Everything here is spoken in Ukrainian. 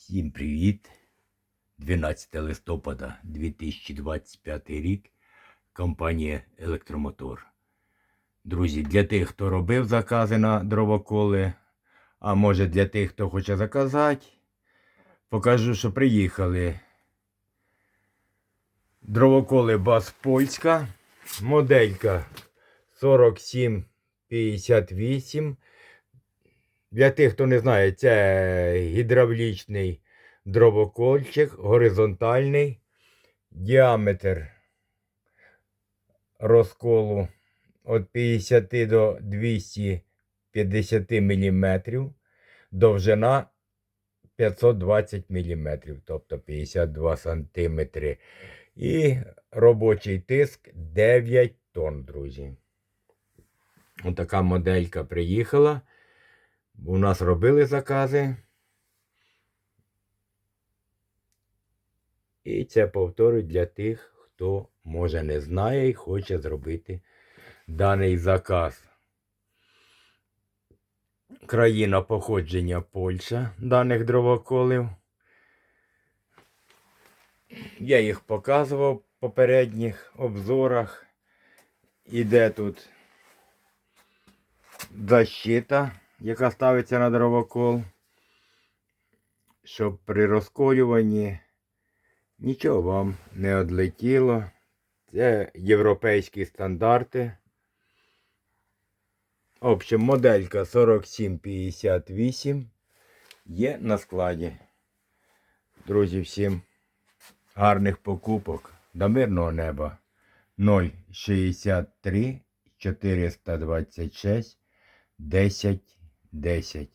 Всім привіт! 12 листопада 2025 рік. Компанія Електромотор. Друзі, для тих, хто робив закази на дровоколи, а може для тих, хто хоче заказати, покажу, що приїхали. Дровоколи Бас Польська. Моделька 4758. Для тих, хто не знає, це гідравлічний дровокольчик, горизонтальний, діаметр розколу від 50 до 250 мм, довжина 520 мм, тобто 52 см. І робочий тиск 9 тонн, друзі. Отака моделька приїхала. У нас робили закази. І це повторюю для тих, хто може не знає і хоче зробити даний заказ. Країна походження Польща даних дровоколів. Я їх показував в попередніх обзорах. Іде тут защита, яка ставиться на дровокол, щоб при розколюванні нічого вам не одлетіло. Це європейські стандарти. В общем, моделька 4758 є на складі. Друзі, всім гарних покупок до мирного неба 063 426 10 10.